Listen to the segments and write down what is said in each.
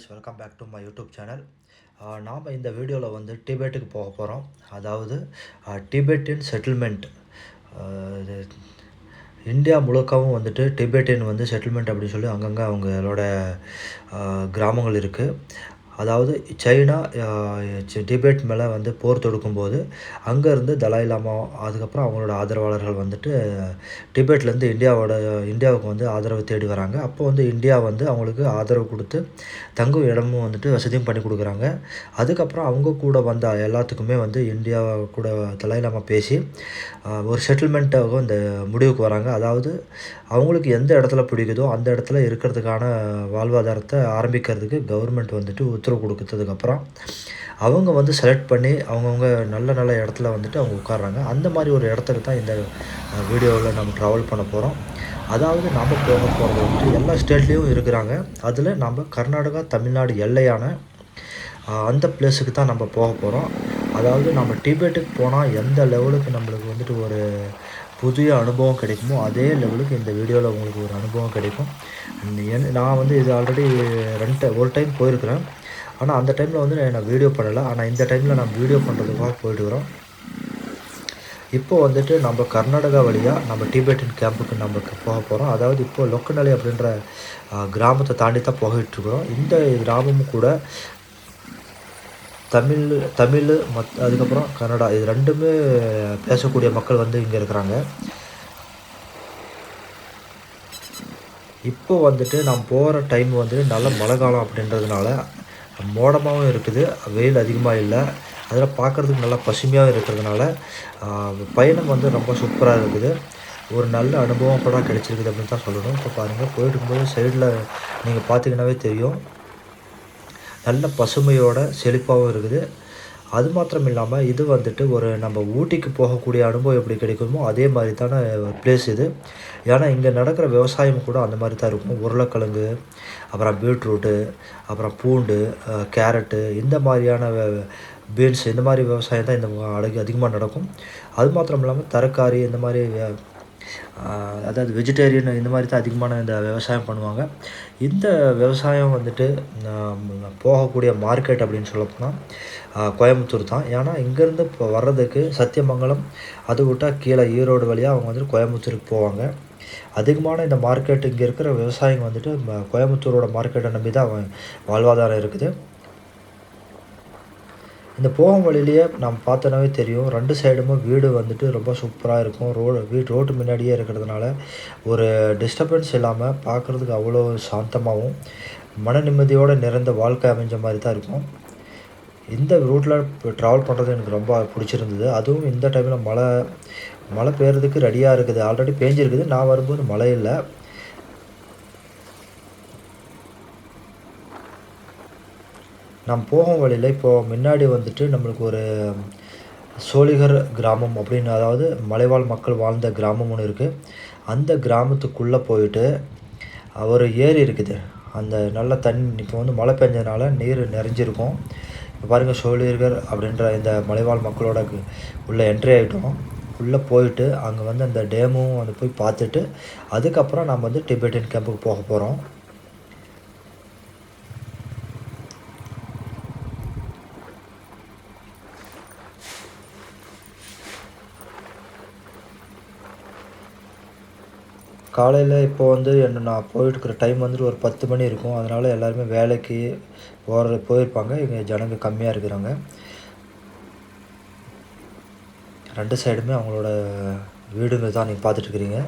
Guys welcome back to my YouTube channel நாம் இந்த வீடியோவில் வந்து டிபேட்டுக்கு போக போகிறோம் அதாவது டிபெட்டின் செட்டில்மெண்ட் இது இந்தியா முழுக்கவும் வந்துட்டு டிபெட்டின் வந்து செட்டில்மெண்ட் அப்படின்னு சொல்லி அங்கங்கே அவங்களோட கிராமங்கள் இருக்குது அதாவது சைனா டிபேட் சி- டிபெட் மேலே வந்து போர் தொடுக்கும்போது அங்கேருந்து தலாய் லாமா அதுக்கப்புறம் அவங்களோட ஆதரவாளர்கள் வந்துட்டு டிபேட்லேருந்து இந்தியாவோட இந்தியாவுக்கு வந்து ஆதரவு தேடி வராங்க. அப்போ வந்து இந்தியா வந்து அவங்களுக்கு ஆதரவு கொடுத்து தங்கும் இடமும் வந்துட்டு வசதியும் பண்ணி கொடுக்குறாங்க. அதுக்கப்புறம் அவங்க கூட வந்த எல்லாத்துக்குமே வந்து இந்தியா கூட தலாய் லாமா பேசி ஒரு செட்டில்மெண்ட்டாக இந்த முடிவுக்கு வராங்க. அதாவது அவங்களுக்கு எந்த இடத்துல பிடிக்குதோ அந்த இடத்துல இருக்கிறதுக்கான வாழ்வாதாரத்தை ஆரம்பிக்கிறதுக்கு கவர்மெண்ட் வந்துட்டு உத்தரவு கொடுத்ததுக்கப்புறம் அவங்க வந்து செலக்ட் பண்ணி அவங்கவுங்க நல்ல நல்ல இடத்துல வந்துட்டு அவங்க உட்காடுறாங்க அந்த மாதிரி ஒரு இடத்துக்கு தான் இந்த வீடியோவில் நம்ம ட்ராவல் பண்ண போகிறோம் அதாவது நாம் போக போகிறது வந்துட்டு எல்லா ஸ்டேட்லேயும் இருக்கிறாங்க. அதில் நம்ம கர்நாடகா தமிழ்நாடு எல்லையான அந்த பிளேஸுக்கு தான் நம்ம போக போகிறோம் அதாவது நம்ம டிபேட்டுக்கு போனால் எந்த லெவலுக்கு நம்மளுக்கு வந்துட்டு ஒரு புதிய அனுபவம் கிடைக்குமோ அதே லெவலுக்கு இந்த வீடியோவில் உங்களுக்கு ஒரு அனுபவம் கிடைக்கும். நான் வந்து இது ஆல்ரெடி ரெண்டு ஒரு டைம் போயிருக்கிறேன். ஆனால் அந்த டைமில் வந்து நான் வீடியோ பண்ணலை. ஆனால் இந்த டைமில் நான் வீடியோ பண்ணுறதுக்காக போயிட்டு வரோம். இப்போ வந்துட்டு நம்ம கர்நாடகா வழியாக நம்ம டிபெட்டின் கேம்புக்கு நம்ம போக போகிறோம் அதாவது இப்போ லொக்கநலை அப்படின்ற கிராமத்தை தாண்டி தான் போகிட்டுருக்குறோம் இந்த கிராமமும் கூட தமிழ் தமிழ் மத் அதுக்கப்புறம் கன்னடா இது ரெண்டுமே பேசக்கூடிய மக்கள் வந்து இங்கே இருக்கிறாங்க. இப்போ வந்துட்டு நான் போகிற டைம் வந்துட்டு நல்ல மழை காலம் அப்படின்றதுனால மோடமாகவும் இருக்குது வெயில் அதிகமாக இல்லை. அதில் பார்க்குறதுக்கு நல்லா பசுமையாகவும் இருக்கிறதுனால பயணம் வந்து ரொம்ப சூப்பராக இருக்குது. ஒரு நல்ல அனுபவம் கூட கிடச்சிருக்குது அப்படின்னு தான் சொல்லணும். இப்போ பாருங்கள் போயிட்டு இருக்கும்போது சைடில் நீங்கள் பார்த்தீங்கன்னாவே தெரியும். நல்ல பசுமையோட செழிப்பாகவும் இருக்குது. அது மாத்திரம் இல்லாமல் இது வந்துட்டு ஒரு நம்ம ஊட்டிக்கு போகக்கூடிய அனுபவம் எப்படி கிடைக்குமோ அதே மாதிரி தானே பிளேஸ் இது. ஏன்னா இங்கே நடக்கிற விவசாயம் கூட அந்த மாதிரி தான் இருக்கும். உருளைக்கிழங்கு அப்புறம் பீட்ரூட்டு அப்புறம் பூண்டு கேரட்டு இந்த மாதிரியான பீன்ஸ் இந்த மாதிரி விவசாயம் தான் இந்த அடகு அதிகமாக நடக்கும். அது மாத்திரம் இல்லாமல் தரக்காரி இந்த மாதிரி வே- அதாவது வெஜிடேரியன் இந்த மாதிரி தான் அதிகமான இந்த விவசாயம் பண்ணுவாங்க. இந்த விவசாயம் வந்துட்டு போகக்கூடிய மார்க்கெட் அப்படின்னு சொல்லப்போனால் கோயம்புத்தூர் தான். ஏன்னா இங்கேருந்து இப்போ வர்றதுக்கு சத்தியமங்கலம் அது விட்டால் கீழே ஈரோடு வழியாக அவங்க வந்துட்டு கோயம்புத்தூருக்கு போவாங்க. அதிகமான இந்த மார்க்கெட் இங்கே இருக்கிற விவசாயிங்க வந்துட்டு கோயம்புத்தூரோட மார்க்கெட்டை நம்பி தான் அவன் வாழ்வாதாரம் இருக்குது. இந்த போகும் வழியிலேயே நம்ம பார்த்தோன்னே தெரியும். ரெண்டு சைடுமே வீடு வந்துட்டு ரொம்ப சூப்பராக இருக்கும். ரோடு வீடு ரோட்டு முன்னாடியே இருக்கிறதுனால ஒரு டிஸ்டர்பன்ஸ் இல்லாமல் பார்க்குறதுக்கு அவ்வளோ சாந்தமாகவும் மன நிம்மதியோடு நிறைந்த வாழ்க்கை அமைஞ்ச மாதிரி தான் இருக்கும். இந்த ரூட்டில் ட்ராவல் பண்ணுறது எனக்கு ரொம்ப பிடிச்சிருந்தது. அதுவும் இந்த டைமில் மழை மழை பெய்யறதுக்கு ரெடியாக இருக்குது. ஆல்ரெடி பேஞ்சிருக்குது. நான் வரும்போது மழை இல்லை. நாம் போகும் வழியில் இப்போது முன்னாடி வந்துட்டு நம்மளுக்கு ஒரு சோழிகர் கிராமம் அப்படின்னு அதாவது மலைவாழ் மக்கள் வாழ்ந்த கிராமம் ஒன்று இருக்குது அந்த கிராமத்துக்குள்ளே போயிட்டு ஒரு ஏரி இருக்குது. அந்த நல்ல தண்ணி இப்போ வந்து மழை பெஞ்சதுனால நீர் நிறைஞ்சிருக்கும். பாருங்கள் சோழியர்கள் அப்படின்ற இந்த மலைவாழ் மக்களோட உள்ளே உள்ள என்ட்ரி ஆகிட்டோம் உள்ளே போயிட்டு அங்கே வந்து அந்த டேமும் வந்து போய் பார்த்துட்டு அதுக்கப்புறம் நம்ம வந்து டிபெட்டின் கேம்புக்கு போக போகிறோம் காலையில் இப்போ வந்து என்ன நான் போயிட்டுருக்குற டைம் வந்துட்டு ஒரு பத்து மணி இருக்கும். அதனால் எல்லாருமே வேலைக்கு போகிற போயிருப்பாங்க. இங்கே ஜனங்க கம்மியாக இருக்கிறாங்க. ரெண்டு சைடுமே அவங்களோட வீடுங்க தான் நீங்கள் பார்த்துட்ருக்குறீங்க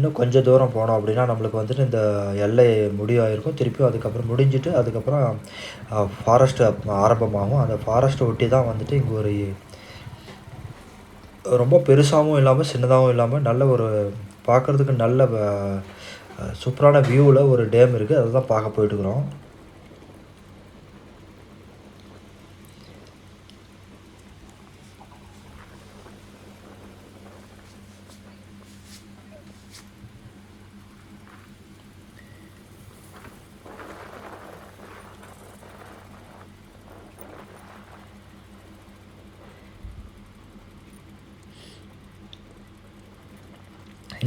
இன்னும் கொஞ்சம் தூரம் போனோம் அப்படின்னா நம்மளுக்கு வந்துட்டு இந்த எல்லை முடிவாயிருக்கும். திருப்பியும் அதுக்கப்புறம் முடிஞ்சிட்டு அதுக்கப்புறம் ஃபாரஸ்ட்டு ஆரம்பமாகும். அந்த ஃபாரஸ்ட்டை ஒட்டி தான் வந்துட்டு இங்கே ஒரு ரொம்ப பெருசாகவும் இல்லாமல் சின்னதாகவும் இல்லாமல் நல்ல ஒரு பார்க்குறதுக்கு நல்ல சூப்பரான வியூவில் ஒரு டேம் இருக்குது அதை தான் பார்க்க போயிட்டுருக்குறோம்.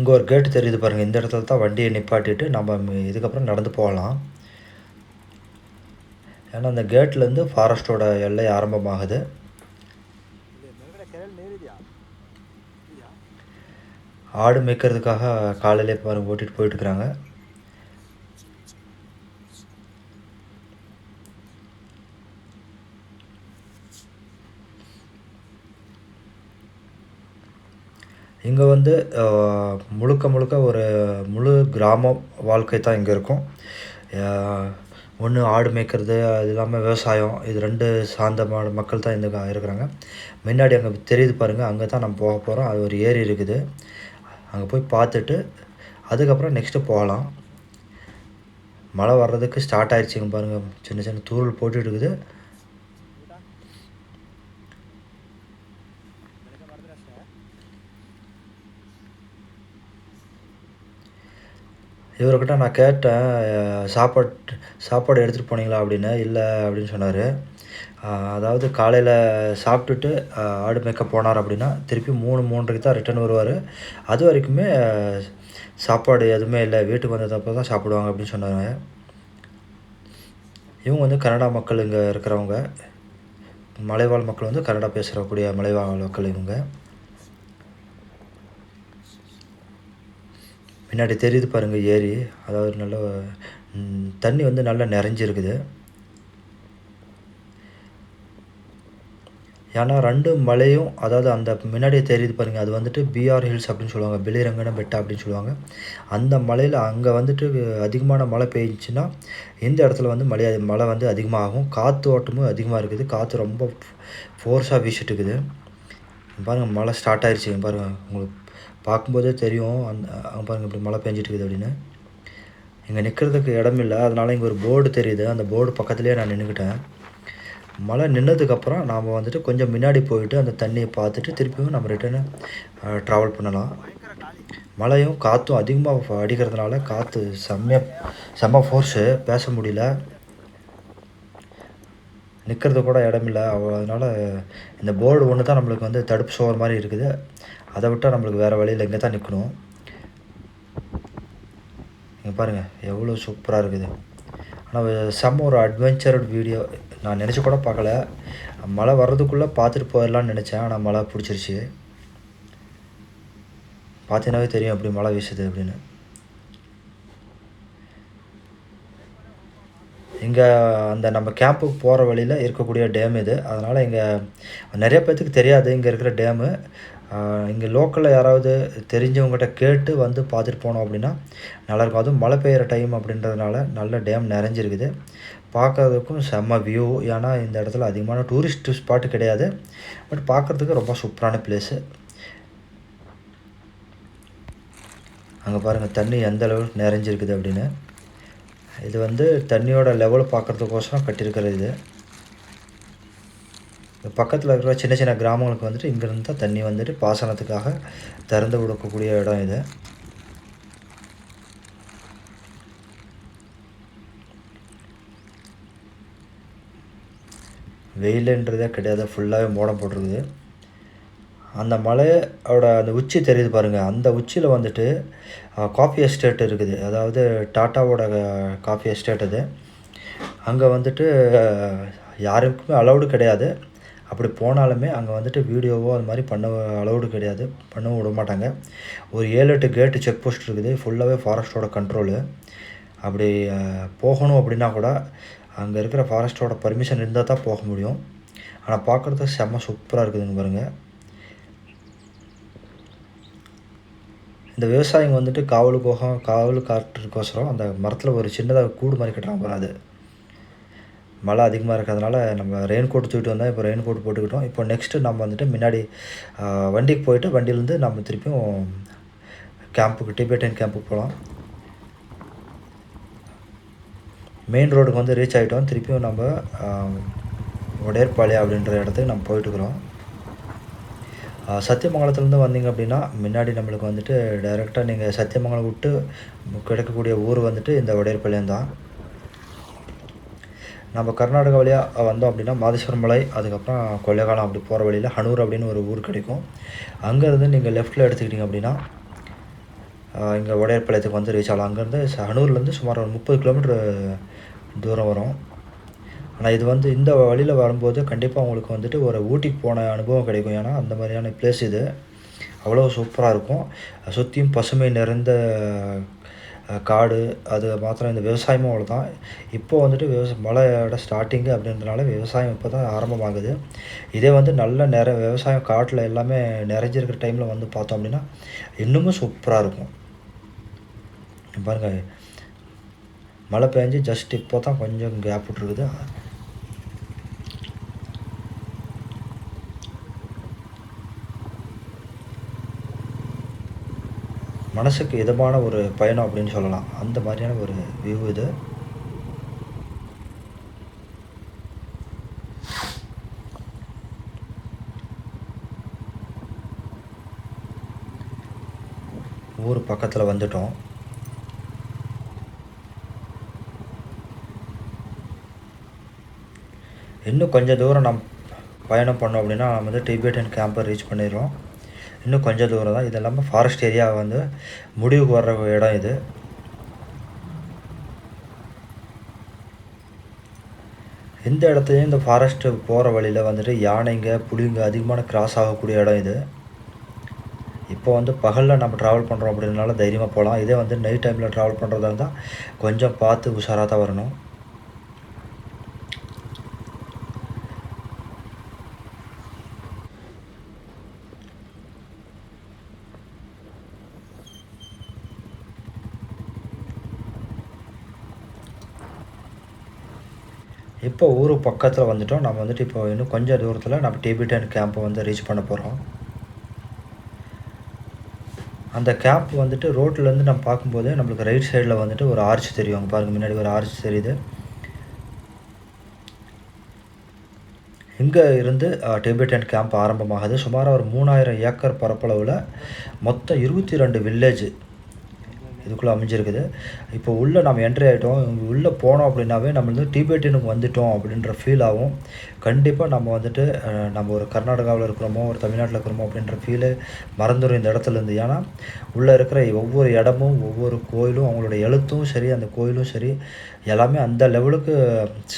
இங்கே ஒரு கேட்டு தெரியுது பாருங்கள் இந்த இடத்துல தான் வண்டியை நிப்பாட்டிட்டு நம்ம இதுக்கப்புறம் நடந்து போகலாம். ஏன்னா அந்த கேட்லேருந்து ஃபாரஸ்ட்டோட எல்லை ஆரம்பமாகுது. ஆடு மேய்க்கிறதுக்காக காலையிலே பாருங்க ஓட்டிகிட்டு போயிட்டுருக்குறாங்க இங்கே வந்து முழுக்க முழுக்க ஒரு முழு கிராம வாழ்க்கை தான் இங்கே இருக்கும். ஒன்று ஆடு மேய்க்கிறது அது இல்லாமல் விவசாயம் இது ரெண்டு சார்ந்த மக்கள் தான் இந்த இருக்கிறாங்க. முன்னாடி அங்கே தெரியுது பாருங்கள் அங்கே தான் நம்ம போக போகிறோம் அது ஒரு ஏரி இருக்குது. அங்கே போய் பார்த்துட்டு அதுக்கப்புறம் நெக்ஸ்ட்டு போகலாம். மழை வர்றதுக்கு ஸ்டார்ட் ஆயிடுச்சுங்க பாருங்கள் சின்ன சின்ன தூரல் போட்டுட்டு இருக்குது. இவர்கிட்ட நான் கேட்டேன் அஹ், சாப்பாடு சாப்பாடு எடுத்துகிட்டு போனீங்களா அப்படின்னு? இல்லை அப்படின்னு சொன்னார். அதாவது காலையில் சாப்பிட்டுட்டு ஆடு மேய்க்க போனார் அப்படின்னா திருப்பி மூணு மூன்றரைக்கு தான் ரிட்டர்ன் வருவார். அது வரைக்குமே சாப்பாடு எதுவுமே இல்லை. வீட்டுக்கு வந்ததப்போ தான் சாப்பிடுவாங்க அப்படின்னு சொன்னாங்க. இவங்க வந்து கன்னடா மக்கள் இங்கே இருக்கிறவங்க. மலைவாழ் மக்கள் வந்து கன்னடா பேசுகிறக்கூடிய மலைவாழ் மக்கள் இவங்க. பின்னாடி தெரியுது பாருங்கள் ஏரி. அதாவது நல்ல தண்ணி வந்து நல்லா நிறைஞ்சிருக்குது. ஏன்னா ரெண்டு மலையும் அதாவது அந்த முன்னாடியே தெரியுது பாருங்கள் அது வந்துட்டு பிஆர் ஹில்ஸ் அப்படின்னு சொல்லுவாங்க பிலிரங்கன பெட்டா அப்படின்னு சொல்லுவாங்க. அந்த மலையில் அங்கே வந்துட்டு அதிகமான மழை பெய்ஞ்சுன்னா இந்த இடத்துல வந்து மழை மழை வந்து அதிகமாகும். காற்று ஓட்டமும் அதிகமாக இருக்குது. காற்று ரொம்ப ஃபோர்ஸாக வீசிட்டு இருக்குது. பாருங்கள் மழை ஸ்டார்ட் ஆயிடுச்சு பாருங்கள் உங்களுக்கு பார்க்கும்போதே தெரியும் அந்த அங்கே பாருங்க இப்படி மழை பெஞ்சிட்டு இருக்குது அப்படின்னு. இங்கே நிற்கிறதுக்கு இடம் இல்லை அதனால் இங்கே ஒரு போர்டு தெரியுது. அந்த போர்டு பக்கத்துலேயே நான் நின்றுக்கிட்டேன் மழை நின்னதுக்கப்புறம் நாம் வந்துட்டு கொஞ்சம் முன்னாடி போயிட்டு அந்த தண்ணியை பார்த்துட்டு திருப்பியும் நம்ம ரிட்டர்னு ட்ராவல் பண்ணலாம். மழையும் காற்றும் அதிகமாக அடிக்கிறதுனால காற்று செம்மையாக செம்ம ஃபோர்ஸு பேச முடியல. நிற்கிறது கூட இடமில்லை. அதனால் இந்த போர்டு ஒன்று தான் நம்மளுக்கு வந்து தடுப்பு சோர் மாதிரி இருக்குது. அதை விட்டால் நம்மளுக்கு வேறு வழியில் இங்கே தான் நிற்கணும் நீங்கள் பாருங்கள் எவ்வளோ சூப்பராக இருக்குது. ஆனால் செம்ம ஒரு அட்வென்ச்சர் வீடியோ நான் நினச்சி கூட பார்க்கல. மழை வர்றதுக்குள்ளே பார்த்துட்டு போயிடலான்னு நினச்சேன். ஆனால் மழை பிடிச்சிருச்சு. பார்த்தீங்கன்னாவே தெரியும் அப்படி மழை வீசுது அப்படின்னு. இங்கே அந்த நம்ம கேம்புக்கு போகிற வழியில் இருக்கக்கூடிய டேம் இது. அதனால் இங்கே நிறைய பேர்த்துக்கு தெரியாது. இங்கே இருக்கிற டேமு இங்கே லோக்கலில் யாராவது தெரிஞ்சவங்ககிட்ட கேட்டு வந்து பார்த்துட்டு போனோம் அப்படின்னா நல்லாயிருக்கும் அதுவும் மழை பெய்கிற டைம் அப்படின்றதுனால நல்ல டேம் நிறைஞ்சிருக்குது. பார்க்கறதுக்கும் செம்ம வியூ ஏன்னா இந்த இடத்துல அதிகமான டூரிஸ்ட் ஸ்பாட்டு கிடையாது. பட் பார்க்குறதுக்கு ரொம்ப சூப்பரான பிளேஸு அங்கே பாருங்கள் தண்ணி எந்த அளவுக்கு நிறைஞ்சிருக்குது அப்படின்னு. இது வந்து தண்ணியோட லெவல் பார்க்குறதுக்கோசரம் கட்டியிருக்கிறது இது. பக்கத்தில் இருக்கிற சின்ன சின்ன கிராமங்களுக்கு வந்துட்டு இங்கேருந்து தான் தண்ணி வந்துட்டு பாசனத்துக்காக திறந்து கொடுக்கக்கூடிய இடம் இது. வெயிலுன்றதே கிடையாது ஃபுல்லாகவே மோடம் போட்டிருக்குது. அந்த மலையோட அந்த உச்சி தெரியுது பாருங்கள் அந்த உச்சியில் வந்துட்டு காஃபி எஸ்டேட் இருக்குது. அதாவது டாட்டாவோட காஃபி எஸ்டேட் அது. அங்கே வந்துட்டு யாருக்குமே அலௌடு கிடையாது. அப்படி போனாலுமே அங்கே வந்துட்டு வீடியோவோ அது மாதிரி பண்ண அலௌடு கிடையாது. பண்ணவும் விட மாட்டாங்க. ஒரு ஏழு எட்டு கேட்டு செக் போஸ்ட் இருக்குது. ஃபுல்லாகவே ஃபாரஸ்ட்டோட கண்ட்ரோலு அப்படி போகணும் அப்படின்னா கூட அங்கே இருக்கிற ஃபாரஸ்ட்டோட பர்மிஷன் இருந்தால் தான் போக முடியும். ஆனால் பார்க்குறதுக்கு செம்ம சூப்பராக இருக்குதுங்க பாருங்கள் இந்த விவசாயிங்க வந்துட்டு காவலுக்கோகம் காவல் காட்டுறதுக்கோசரம் அந்த மரத்தில் ஒரு சின்னதாக கூடு மாதிரி கட்டுறாங்க பாரு அது. மழை அதிகமாக இருக்கிறதுனால நம்ம ரெயின் கோட் தூக்கிட்டு வந்தோம் இப்போ ரெயின் கோட் போட்டுக்கிட்டோம். இப்போ நெக்ஸ்ட்டு நம்ம வந்துட்டு முன்னாடி வண்டிக்கு போயிட்டு வண்டியிலேருந்து நம்ம திருப்பியும் கேம்புக்கு டிபேட்டன் கேம்புக்கு போகலாம். மெயின் ரோடுக்கு வந்து ரீச் ஆகிட்டோம் திருப்பியும் நம்ம உடையர்பாளையம் அப்படின்ற இடத்துக்கு நம்ம போயிட்டுருக்குறோம் சத்தியமங்கலத்துலேருந்து வந்தீங்க அப்படின்னா முன்னாடி நம்மளுக்கு வந்துட்டு டைரெக்டாக நீங்கள் சத்தியமங்கலம் விட்டு கிடைக்கக்கூடிய ஊர் வந்துட்டு இந்த உடையர்பாளையம் தான். நம்ம கர்நாடகா வழியாக வந்தோம் அப்படின்னா மாதேஸ்வரம் மலை அதுக்கப்புறம் கொள்ளைக்காலம் அப்படி போகிற வழியில் ஹனூர் அப்படின்னு ஒரு ஊர் கிடைக்கும். அங்கேருந்து நீங்கள் லெஃப்ட்டில் எடுத்துக்கிட்டிங்க அப்படின்னா இங்கே உடையார்பாளையத்துக்கு வந்து ரீச் ஆகலாம். அங்கேருந்து ஹனூர்லேருந்து சுமார் ஒரு முப்பது கிலோமீட்ரு தூரம் வரும். ஆனால் இது வந்து இந்த வழியில் வரும்போது கண்டிப்பாக உங்களுக்கு வந்துட்டு ஒரு ஊட்டிக்கு போன அனுபவம் கிடைக்கும். ஏன்னா அந்த மாதிரியான பிளேஸ் இது. அவ்வளோ சூப்பராக இருக்கும். சுற்றியும் பசுமை நிறைந்த காடு அது மாத்திரம் இந்த விவசாயமும் அவ்வளோ தான் இப்போ வந்துட்டு விவசாய மழையோட ஸ்டார்டிங்கு அப்படின்றனால விவசாயம் இப்போ தான் ஆரம்பமாகுது. இதே வந்து நல்ல நிற விவசாயம் காட்டில் எல்லாமே நிறைஞ்சிருக்கிற டைமில் வந்து பார்த்தோம் அப்படின்னா இன்னமும் சூப்பராக இருக்கும். பாருங்கள் மழை பெஞ்சு ஜஸ்ட் இப்போ தான் கொஞ்சம் கேப் விட்ருக்குது மனசுக்கு இதமான ஒரு பயணம் அப்படின்னு சொல்லலாம். அந்த மாதிரியான ஒரு வியூ இது. ஊர் பக்கத்தில் வந்துட்டோம். இன்னும் கொஞ்சம் தூரம் நம் பயணம் பண்ணோம் அப்படின்னா நம்ம வந்து டிபேட்டன் கேம்பை ரீச் பண்ணிடுறோம். இன்னும் கொஞ்சம் தூரம் தான். இது இல்லாமல் ஃபாரஸ்ட் ஏரியா வந்து முடிவுக்கு வர்ற இடம் இது. எந்த இடத்துலையும் இந்த ஃபாரஸ்ட்டு போகிற வழியில் வந்துட்டு யானைங்க புலிங்க அதிகமான கிராஸ் ஆகக்கூடிய இடம் இது. இப்போ வந்து பகலில் நம்ம ட்ராவல் பண்ணுறோம் அப்படின்றனால தைரியமாக போகலாம் இதே வந்து நைட் டைமில் ட்ராவல் பண்ணுறதா இருந்தால் கொஞ்சம் பார்த்து உஷாராக தான் வரணும். இப்போ ஊர் பக்கத்தில் வந்துட்டோம். நம்ம வந்துட்டு இப்போ இன்னும் கொஞ்சம் தூரத்தில் நம்ம டிபிடன் கேம்பை வந்து ரீச் பண்ண போகிறோம் அந்த கேம்ப் வந்துட்டு ரோட்லேருந்து நம்ம பார்க்கும்போது நம்மளுக்கு ரைட் சைடில் வந்துட்டு ஒரு ஆர்ச் தெரியும். அங்கே பாருங்கள் முன்னாடி ஒரு ஆர்ச் தெரியுது. இங்கே இருந்து டிபெட்டன் கேம்ப் ஆரம்பமாகுது. சுமார் ஒரு மூணாயிரம் ஏக்கர் பரப்பளவில் மொத்தம் இருபத்தி ரெண்டு வில்லேஜ் இதுக்குள்ளே அமைஞ்சிருக்குது. இப்போ உள்ளே நம்ம என்ட்ரி ஆகிட்டோம் உள்ளே போனோம் அப்படின்னாவே நம்ம வந்து டிபேட்டினுக்கு வந்துட்டோம் அப்படின்ற ஃபீல் ஆகும். கண்டிப்பாக நம்ம வந்துட்டு நம்ம ஒரு கர்நாடகாவில் இருக்கிறோமோ ஒரு தமிழ்நாட்டில் இருக்கிறோமோ அப்படின்ற ஃபீலு மறந்துடும் இந்த இடத்துல இருந்து. ஏன்னா உள்ளே இருக்கிற ஒவ்வொரு இடமும் ஒவ்வொரு கோயிலும் அவங்களோட எழுத்தும் சரி அந்த கோயிலும் சரி எல்லாமே அந்த லெவலுக்கு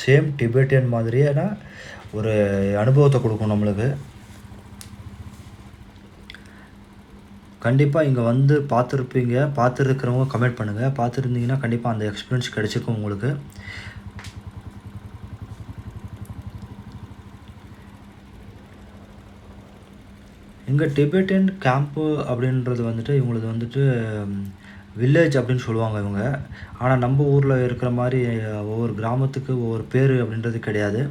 சேம் டிபேட்டியன் மாதிரியான ஒரு அனுபவத்தை கொடுக்கும் நம்மளுக்கு. கண்டிப்பாக இங்கே வந்து பார்த்துருப்பீங்க. பார்த்துருக்கிறவங்க கமெண்ட் பண்ணுங்கள் பார்த்துருந்தீங்கன்னா கண்டிப்பாக அந்த எக்ஸ்பீரியன்ஸ் கிடைச்சிக்கும் உங்களுக்கு. இங்கே டிபெட்டன் கேம்ப்பு அப்படின்றது வந்துட்டு இவங்களது வந்துட்டு வில்லேஜ் அப்படின்னு சொல்லுவாங்க இவங்க. ஆனால் நம்ம ஊரில் இருக்கிற மாதிரி ஒவ்வொரு கிராமத்துக்கு ஒவ்வொரு பேர் அப்படின்றது கிடையாது.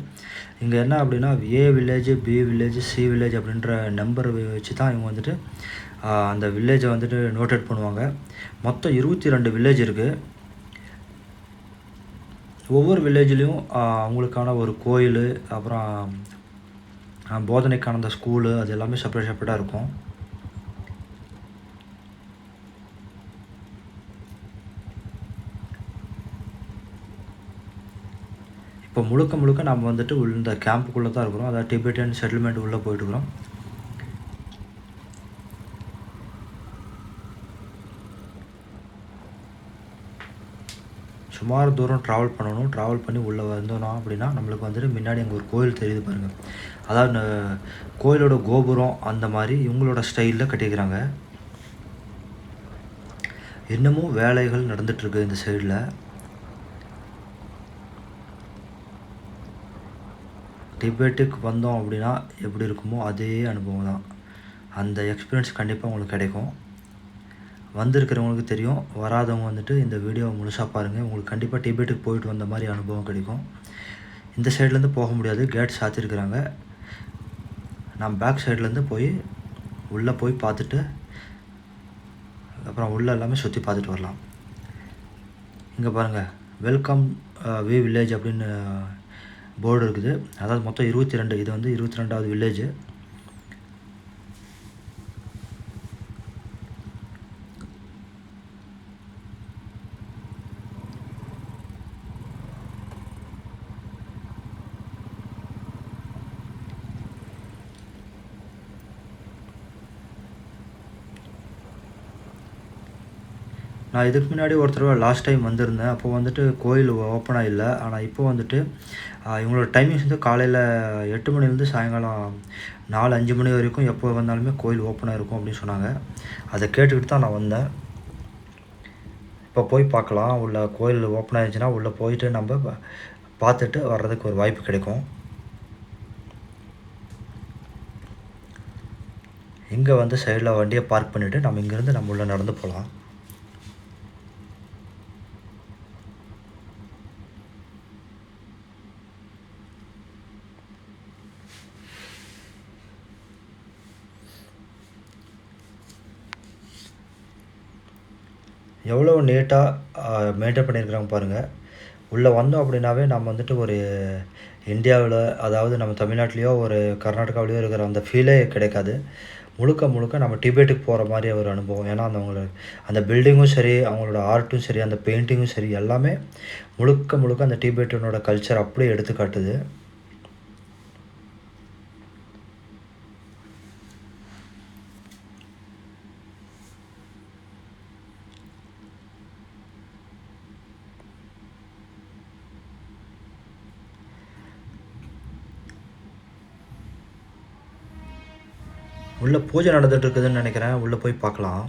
இங்கே என்ன அப்படின்னா A village B village C village அப்படின்ற நம்பர் வச்சு தான் இவங்க வந்துட்டு அந்த வில்லேஜை வந்துட்டு நோட்டேட் பண்ணுவாங்க. மொத்தம் இருபத்தி ரெண்டு வில்லேஜ் இருக்குது ஒவ்வொரு வில்லேஜ்லேயும் அவங்களுக்கான ஒரு கோயில் அப்புறம் போதனைக்கான அந்த ஸ்கூலு அது எல்லாமே செப்பரேட் செப்பரேட்டாக இருக்கும். இப்போ முழுக்க முழுக்க நம்ம வந்துட்டு உள்ள இந்த கேம்புக்குள்ளே தான் இருக்கிறோம். அதாவது டிபெட்டன் செட்டில்மெண்ட் உள்ளே போயிட்டுருக்குறோம் சுமார் தூரம் ட்ராவல் பண்ணணும் ட்ராவல் பண்ணி உள்ளே வந்தோம்னா அப்படின்னா நம்மளுக்கு வந்துட்டு முன்னாடி அங்கே ஒரு கோயில் தெரியுது பாருங்கள் அதாவது கோயிலோட கோபுரம் அந்த மாதிரி இவங்களோட ஸ்டைலில் கட்டிக்கிறாங்க இன்னமும் வேலைகள் நடந்துகிட்ருக்கு இந்த சைடில் டிபேட்டுக்கு வந்தோம் அப்படின்னா எப்படி இருக்குமோ அதே அனுபவம் தான் அந்த எக்ஸ்பீரியன்ஸ் கண்டிப்பாக உங்களுக்கு கிடைக்கும். வந்திருக்கிறவங்களுக்கு தெரியும். வராதவங்க வந்துட்டு இந்த வீடியோவை முழுசாக பாருங்கள் உங்களுக்கு கண்டிப்பாக டிபேட்டுக்கு போயிட்டு வந்த மாதிரி அனுபவம் கிடைக்கும். இந்த சைட்லேருந்து போக முடியாது. கேட் சாத்திருக்கிறாங்க. நான் பேக் சைட்லேருந்து போய் உள்ளே போய் பார்த்துட்டு அப்புறம் உள்ளே எல்லாமே சுற்றி பார்த்துட்டு வரலாம். இங்கே பாருங்கள் வெல்கம் வி வில்லேஜ் அப்படின்னு uh, போர்டு இருக்குது. அதாவது மொத்தம் இருபத்தி ரெண்டு. இது வந்து இருபத்தி ரெண்டாவது வில்லேஜு நான் இதுக்கு முன்னாடி ஒரு தடவை லாஸ்ட் டைம் வந்திருந்தேன். அப்போ வந்துட்டு கோயில் ஓப்பனாக இல்லை ஆனால் இப்போ வந்துட்டு இவங்களோட டைமிங்ஸ் வந்து காலையில் எட்டு மணிலேருந்து சாயங்காலம் நாலு அஞ்சு மணி வரைக்கும் எப்போ வந்தாலுமே கோயில் ஓப்பனாக இருக்கும் அப்படின்னு சொன்னாங்க. அதை கேட்டுக்கிட்டு தான் நான் வந்தேன். இப்போ போய் பார்க்கலாம். உள்ள கோயில் ஓப்பன் ஆயிடுச்சுன்னா உள்ளே போயிட்டு நம்ம பார்த்துட்டு வர்றதுக்கு ஒரு வாய்ப்பு கிடைக்கும். இங்கே வந்து சைடில் வண்டியை பார்க் பண்ணிவிட்டு நம்ம இங்கேருந்து நம்ம உள்ளே நடந்து போகலாம். எவ்வளோ நீட்டாக மெயின்டைன் பண்ணியிருக்கிறாங்க பாருங்கள் உள்ளே வந்தோம் அப்படின்னாவே நம்ம வந்துட்டு ஒரு இந்தியாவில் அதாவது நம்ம தமிழ்நாட்டிலையோ ஒரு கர்நாடகாவிலையோ இருக்கிற அந்த ஃபீலே கிடைக்காது. முழுக்க முழுக்க நம்ம டிபேட்டுக்கு போகிற மாதிரி ஒரு அனுபவம். ஏன்னா அந்த அவங்களோட அந்த பில்டிங்கும் சரி அவங்களோட ஆர்ட்டும் சரி அந்த பெயிண்டிங்கும் சரி எல்லாமே முழுக்க முழுக்க அந்த டிபேட்டினோட கல்ச்சர் அப்படியே எடுத்து உள்ளே பூஜை நடந்துட்டு இருக்குதுன்னு நினைக்கிறேன். உள்ளே போய் பார்க்கலாம்.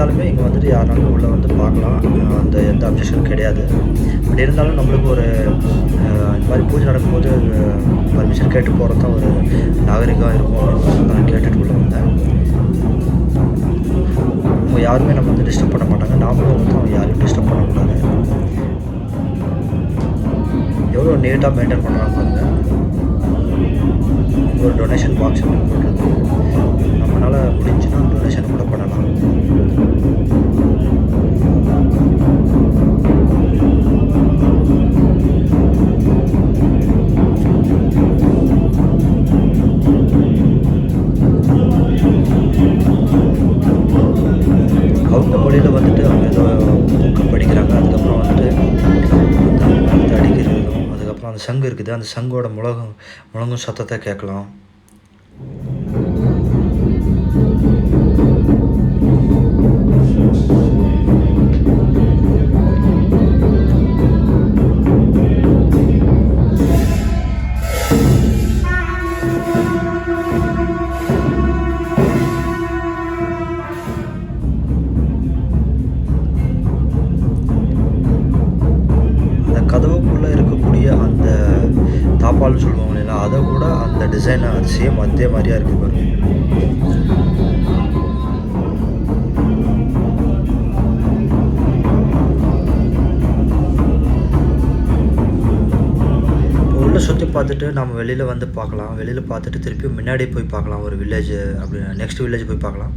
இருந்தாலுமே இங்கே வந்துட்டு யாருனாலும் உள்ளே வந்து பார்க்கலாம். அந்த எந்த அப்ஜெக்ஷனும் கிடையாது. பட் இருந்தாலும் நம்மளுக்கு ஒரு இந்த மாதிரி பூஜை நடக்கும்போது பர்மிஷன் கேட்டு போகிறது தான் ஒரு நாகரிகம் இருக்கும் அப்படின்னு நான் கேட்டுட்டு உள்ளே வந்தேன். அவங்க யாருமே நம்ம வந்து டிஸ்டர்ப் பண்ண மாட்டாங்க. நாமளும் வந்து அவங்க யாரையும் டிஸ்டர்ப் பண்ணக்கூடாது எவ்வளோ நீட்டாக மெயின்டைன் பண்ணுறாங்க பாருங்க. ஒரு டொனேஷன் பாக்ஸ் பண்ணுறது நம்மளால் முடிஞ்சுன்னா டொனேஷன் கூட பண்ணலாம். அவங்க மொழியில் வந்துட்டு அவங்க ஏதோ புக்கு படிக்கிறாங்க. அதுக்கப்புறம் வந்துட்டு அந்த அடிக்கிறதும் அதுக்கப்புறம் அந்த சங்கு இருக்குது. அந்த சங்கோட முழகம் முழங்கும் சத்தத்தை கேட்கலாம். நம்ம வெளியில் வந்து பார்க்கலாம். வெளியில் பார்த்துட்டு திருப்பி முன்னாடி போய் பார்க்கலாம். ஒரு வில்லேஜ் அப்படி நெக்ஸ்ட் வில்லேஜ் போய் பார்க்கலாம்.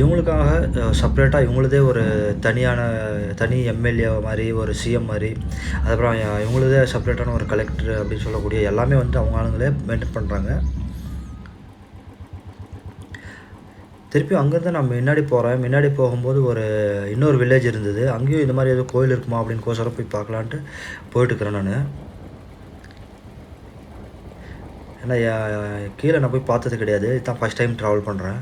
இவங்களுக்காக செப்ரேட்டாக இவங்களுதே ஒரு தனியான தனி எம்எல்ஏ மாதிரி ஒரு சிஎம் மாதிரி அதுக்கப்புறம் இவங்களுதே செப்ரேட்டான ஒரு கலெக்டர் அப்படின்னு சொல்லக்கூடிய எல்லாமே வந்து அவங்க ஆளுங்களே மெயின்டைன் பண்ணுறாங்க திருப்பி அங்கேருந்து நான் முன்னாடி போகிறேன் முன்னாடி போகும்போது ஒரு இன்னொரு வில்லேஜ் இருந்தது. அங்கேயும் இந்த மாதிரி ஏதோ கோயில் இருக்குமா அப்படின்னு கோசரம் போய் பார்க்கலான்ட்டு போயிட்டுருக்கிறேன் நான். ஏன்னா கீழே நான் போய் பார்த்தது கிடையாது. இதுதான் ஃபஸ்ட் டைம் ட்ராவல் பண்ணுறேன்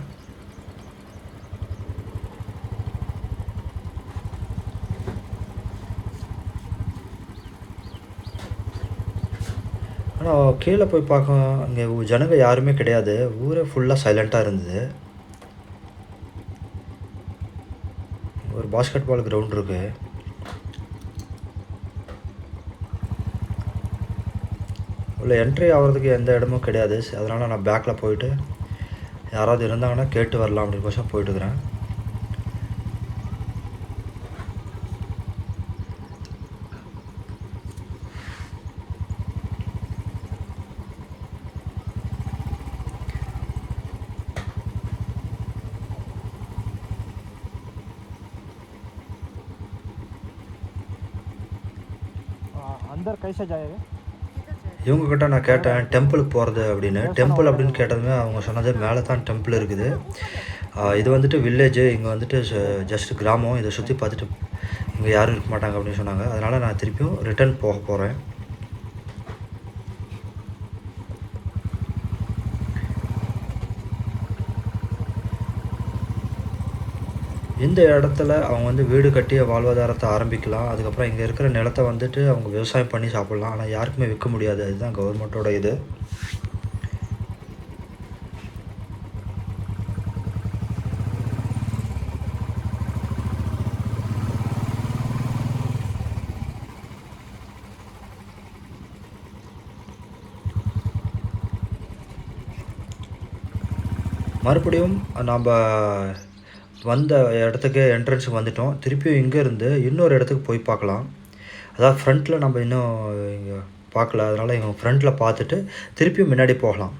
ஆனால் கீழே போய் பார்க்க அங்கே ஜனங்க யாருமே கிடையாது. ஊரே ஃபுல்லாக சைலண்ட்டாக இருந்தது ஒரு பாஸ்கெட் பால் கிரவுண்ட் இருக்குது உள்ள என்ட்ரி ஆகிறதுக்கு எந்த இடமும் கிடையாது. அதனால் நான் பேக்கில் போயிட்டு யாராவது இருந்தாங்கன்னா கேட்டு வரலாம் அப்படின்னு கோசம் போயிட்டுருக்குறேன் अंदर कैसे जाएगा இவங்கக்கிட்ட நான் கேட்டேன் டெம்பிளுக்கு போகிறது அப்படின்னு டெம்பிள் அப்படின்னு கேட்டதுமே அவங்க சொன்னது மேலே தான் டெம்பிள் இருக்குது ஆஹ் இது வந்துட்டு வில்லேஜு இங்கே வந்துட்டு ஜஸ்ட் கிராமம் இதை சுற்றி பார்த்துட்டு இங்கே யாரும் இருக்க மாட்டாங்க அப்படின்னு சொன்னாங்க அதனால் நான் திருப்பியும் ரிட்டர்ன் போக போகிறேன் இந்த இடத்துல அவங்க வந்து வீடு கட்டி வாழ்வாதாரத்தை ஆரம்பிக்கலாம். அதுக்கப்புறம் இங்கே இருக்கிற நிலத்தை வந்துட்டு அவங்க விவசாயம் பண்ணி சாப்பிட்லாம். ஆனால் யாருக்குமே விற்க முடியாது. அதுதான் கவர்மெண்ட்டோட இது. மறுபடியும் நம்ம வந்த இடத்துக்கு என்ட்ரன்ஸ் வந்துட்டோம். திருப்பியும் இங்கேருந்து இன்னொரு இடத்துக்கு போய் பார்க்கலாம். அதாவது ஃப்ரண்ட்டில் நம்ம இன்னும் இங்கே பார்க்கல. அதனால் இவங்க ஃப்ரண்ட்டில் பார்த்துட்டு திருப்பியும் முன்னாடி போகலாம்.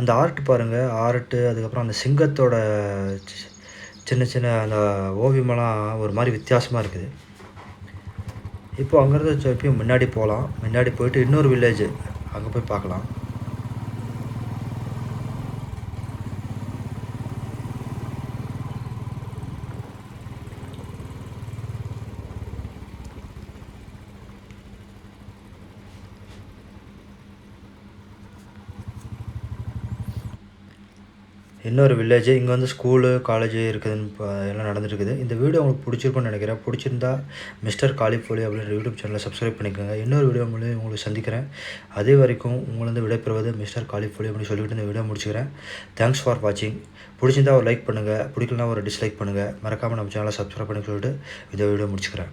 அந்த ஆர்ட் பாருங்கள் ஆர்ட்டு அதுக்கப்புறம் அந்த சிங்கத்தோட சின்ன சின்ன அந்த ஓவியமெல்லாம் ஒரு மாதிரி வித்தியாசமாக இருக்குது. இப்போ அங்கேருந்து திருப்பியும் முன்னாடி போகலாம். முன்னாடி போயிட்டு இன்னொரு வில்லேஜ் அங்கே போய் பார்க்கலாம். இன்னொரு வில்லேஜ் இங்கே வந்து ஸ்கூலு காலேஜ் இருக்குதுன்னு இப்போ எல்லாம் நடந்துருக்குது இந்த வீடியோ உங்களுக்கு பிடிச்சிருக்கும்னு நினைக்கிறேன். பிடிச்சிருந்தா மிஸ்டர் காலிஃபோலி அப்படின்ற யூடியூப் சேனலை சப்ஸ்கிரைப் பண்ணிக்கோங்க. இன்னொரு வீடியோ மூலியம் உங்களுக்கு சந்திக்கிறேன். அதே வரைக்கும் உங்களிருந்து விடைபெறுவது மிஸ்டர் காலிஃபோலி அப்படின்னு சொல்லிட்டு இந்த வீடியோ முடிச்சுக்கிறேன். தேங்க்ஸ் ஃபார் வாட்சிங் பிடிச்சிருந்தா ஒரு லைக் பண்ணுங்கள் பிடிக்கலனா ஒரு டிஸ்லைக் பண்ணுங்கள் மறக்காமல் நம்ம சேனலை சப்ஸ்கிரைப் பண்ணி சொல்லிட்டு இந்த வீடியோ முடிச்சுக்கிறேன்.